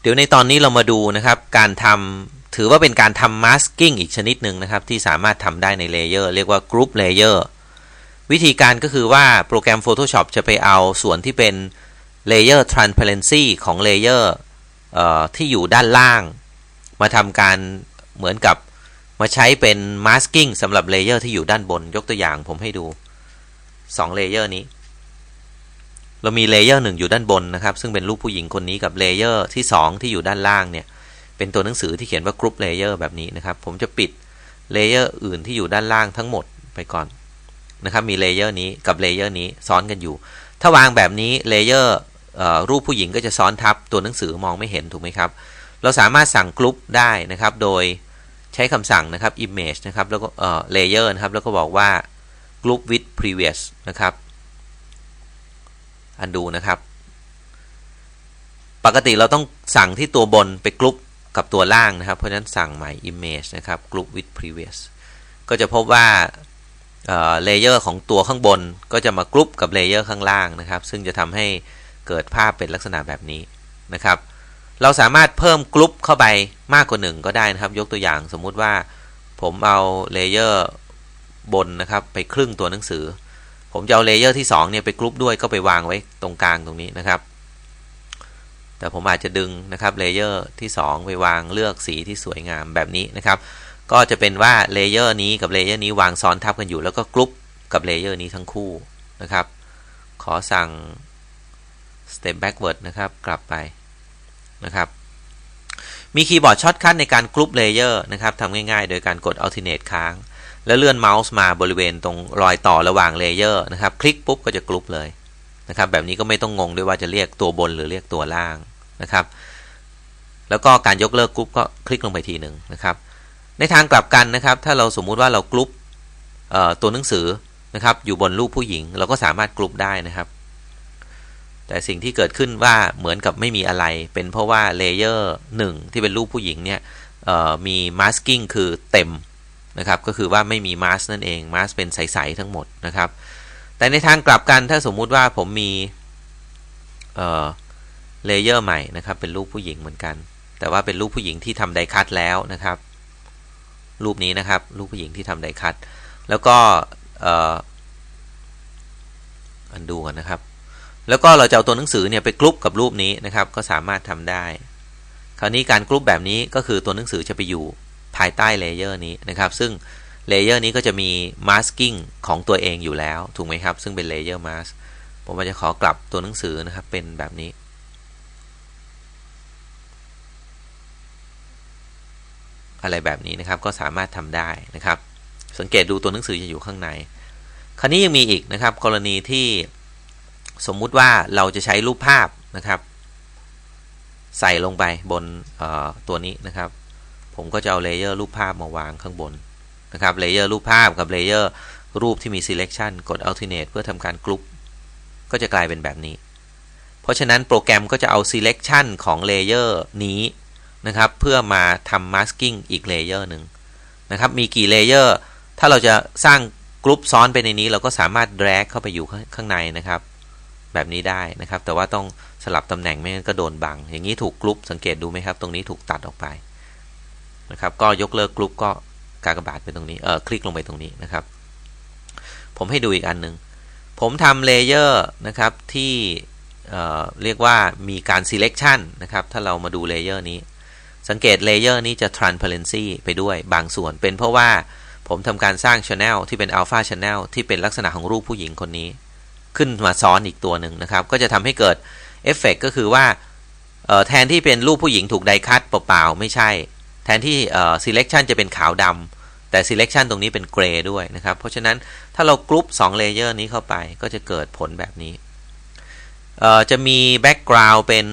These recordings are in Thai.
เดี๋ยวในตอนนี้เรามาดูนะครับการทำถือว่าเป็นการทำ masking อีกชนิดหนึ่งนะครับ ที่สามารถทำได้ในเลเยอร์เรียกว่า group layer วิธีการก็คือว่าโปรแกรม Photoshop จะไปเอาส่วนที่เป็น layer transparency ของเลเยอร์ที่อยู่ด้านล่าง มาทำการเหมือนกับมาใช้เป็น masking สำหรับเลเยอร์ที่อยู่ด้านบนยกตัวอย่างผมให้ดู2เลเยอร์นี้ เรามีเลเยอร์หนึ่งอยู่ด้านบนนะครับ ซึ่งเป็นรูปผู้หญิงคนนี้กับเลเยอร์ที่ 2 ที่อยู่ด้านล่างเนี่ย เป็นตัวหนังสือที่เขียนว่า group layer แบบนี้นะครับ ผมจะปิดเลเยอร์อื่นที่อยู่ด้านล่างทั้งหมดไปก่อนนะครับ มีเลเยอร์นี้กับเลเยอร์นี้ซ้อนกันอยู่ ถ้าวางแบบนี้เลเยอร์รูปผู้หญิงก็จะซ้อนทับตัวหนังสือมองไม่เห็นถูกไหมครับ เราสามารถสั่งกรุ๊ปได้นะครับ โดยใช้คำสั่งนะครับ image นะครับ แล้วก็เอ่อ layer นะครับ แล้วก็บอกว่า group with previous นะครับ อันดูนะครับ ปกติเราต้องสั่งที่ตัวบนไปกรุ๊ปกับตัวล่างนะครับ เพราะฉะนั้นสั่งใหม่ image นะครับ group with previous ก็จะพบว่าเลเยอร์ของตัวข้างบนก็จะมากรุ๊ปกับเลเยอร์ข้างล่างนะครับ ซึ่งจะทำให้เกิดภาพเป็นลักษณะแบบนี้นะครับ เราสามารถเพิ่มกรุ๊ปเข้าไปมากกว่าหนึ่งก็ได้นะครับ ยกตัวอย่างสมมุติว่าผมเอาเลเยอร์บนนะครับ ไปครึ่งตัวหนังสือ ผมจะเอาเลเยอร์ที่2เนี่ยไปกรุ๊ปด้วยก็ไปวางไว้ตรงกลางตรงนี้นะครับ แต่ผมอาจจะดึงนะครับเลเยอร์ที่ 2 ไปวางเลือกสีที่สวยงามแบบนี้นะครับ ก็จะเป็นว่าเลเยอร์นี้กับเลเยอร์นี้วางซ้อนทับกันอยู่แล้วก็กรุ๊ปกับเลเยอร์นี้ทั้งคู่นะครับ ขอสั่ง step backward นะครับกลับไปนะครับมีคีย์บอร์ดช็อตคัทในการกรุ๊ปเลเยอร์นะครับทำง่ายๆ โดยการกด alternate ค้าง แล้วเลื่อนเมาส์มาบริเวณตรงรอยต่อระหว่างเลเยอร์นะครับ คลิกปุ๊บก็จะกรุ๊ปเลยนะครับ แบบนี้ก็ไม่ต้องงงด้วยว่าจะเรียกตัวบนหรือเรียกตัวล่างนะครับ แล้วก็การยกเลิกกรุ๊ปก็คลิกลงไปทีหนึ่งนะครับ ในทางกลับกันนะครับ ถ้าเราสมมุติว่าเรากรุ๊ปตัวหนังสือนะครับ อยู่บนรูปผู้หญิง เราก็สามารถกรุ๊ปได้นะครับ แต่สิ่งที่เกิดขึ้นว่าเหมือนกับไม่มีอะไร เป็นเพราะว่าเลเยอร์หนึ่งที่เป็นรูปผู้หญิงเนี่ยมีมาสกิ้งคือเต็ม นะครับก็คือว่าไม่มีมาสนั่นเองมาสเป็นใสๆทั้งหมดนะครับ แต่ในทางกลับกันถ้าสมมุติว่าผมมีเลเยอร์ใหม่นะครับ เป็นรูปผู้หญิงเหมือนกัน แต่ว่าเป็นรูปผู้หญิงที่ทำไดคัตแล้วนะครับ รูปนี้นะครับ รูปผู้หญิงที่ทำไดคัตแล้วก็อันดูกันนะครับ แล้วก็เราจะเอาตัวหนังสือเนี่ยไปกรุ๊ปกับรูปนี้นะครับ ก็สามารถทำได้ คราวนี้การกรุ๊ปแบบนี้ก็คือตัวหนังสือจะไปอยู่ ภายใต้เลเยอร์นี้นะครับ ซึ่งเลเยอร์นี้ก็จะมีมาสกิ้งของตัวเองอยู่แล้ว ถูกไหมครับ ซึ่งเป็นเลเยอร์มาสผมจะขอกลับตัวหนังสือนะครับ เป็นแบบนี้ อะไรแบบนี้นะครับ ก็สามารถทำได้นะครับ สังเกตดูตัวหนังสือจะอยู่ข้างใน คราวนี้ยังมีอีกนะครับ กรณีที่สมมุติว่าเราจะใช้รูปภาพนะครับ ใส่ลงไปบนตัวนี้นะครับ ผมก็จะเอาเลเยอร์รูปภาพมาวางข้างบนนะครับเลเยอร์รูปภาพกับเลเยอร์รูปที่มี selection กด alternate เพื่อทำการกรุ๊ปก็จะกลายเป็นแบบนี้ เพราะฉะนั้นโปรแกรมก็จะเอา selection ของเลเยอร์นี้นะครับเพื่อมาทำ masking อีกเลเยอร์หนึ่งนะครับมีกี่เลเยอร์ถ้าเราจะสร้างกรุ๊ปซ้อนไปในนี้เราก็สามารถ drag เข้าไปอยู่ข้างในนะครับแบบนี้ได้นะครับ แต่ว่าต้องสลับตำแหน่งไม่งั้นก็โดนบัง อย่างนี้ถูกกรุ๊ปสังเกตดูไหมครับ ตรงนี้ถูกตัดออกไป นะครับ ก็ยกเลิกกรุ๊ปก็กากบาทไปตรงนี้ เออคลิกลงไปตรงนี้นะครับ ผมให้ดูอีกอันหนึ่ง ผมทำเลเยอร์นะครับที่เเรียกว่ามีการ selection นะครับ ถ้าเรามาดูเลเยอร์นี้ สังเกตเลเยอร์นี้จะ transparency ไปด้วยบางส่วน เป็นเพราะว่าผมทำการสร้าง channel ที่เป็น alpha channel ที่เป็นลักษณะของรูปผู้หญิงคนนี้ ขึ้นมาซ้อนอีกตัวหนึ่งนะครับ ก็จะทำให้เกิดเอฟเฟกก็คือว่าแทนที่เป็นรูปผู้หญิงถูกไดคัตเปล่าๆไม่ใช่ แทนที่ selection จะเป็นขาวดำแต่ selection ตรงนี้เป็นเกรย์ด้วยนะครับ เพราะฉะนั้นถ้าเรากรุ๊ป2เลเยอร์นี้เข้าไปก็จะเกิดผลแบบนี้ จะมีแบ็กกราวด์เป็น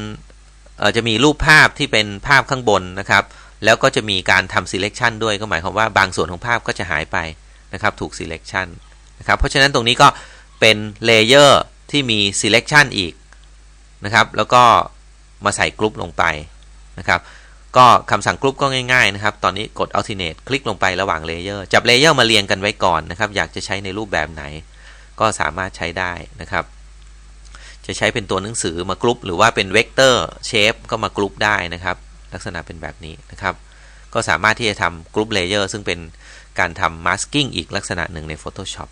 จะมีรูปภาพที่เป็นภาพข้างบนนะครับ แล้วก็จะมีการทำ selection ด้วยก็หมายความว่าบางส่วนของภาพก็จะหายไปนะครับ ถูก selection นะครับ เพราะฉะนั้นตรงนี้ก็เป็นเลเยอร์ที่มี selection อีกนะครับ แล้วก็มาใส่กรุ๊ปลงไปนะครับ ก็คำสั่งกรุ๊ปก็ง่ายๆนะครับ ตอนนี้กด alternate คลิกลงไประหว่างเลเยอร์ จับเลเยอร์มาเรียงกันไว้ก่อนนะครับ อยากจะใช้ในรูปแบบไหน ก็สามารถใช้ได้นะครับ จะใช้เป็นตัวหนังสือมากรุ๊ปหรือว่าเป็นเวกเตอร์เชฟก็มากรุ๊ปได้นะครับ ลักษณะเป็นแบบนี้นะครับ ก็สามารถที่จะทำกรุ๊ปเลเยอร์ซึ่งเป็นการทำมาสกิ้งอีกลักษณะหนึ่งใน Photoshop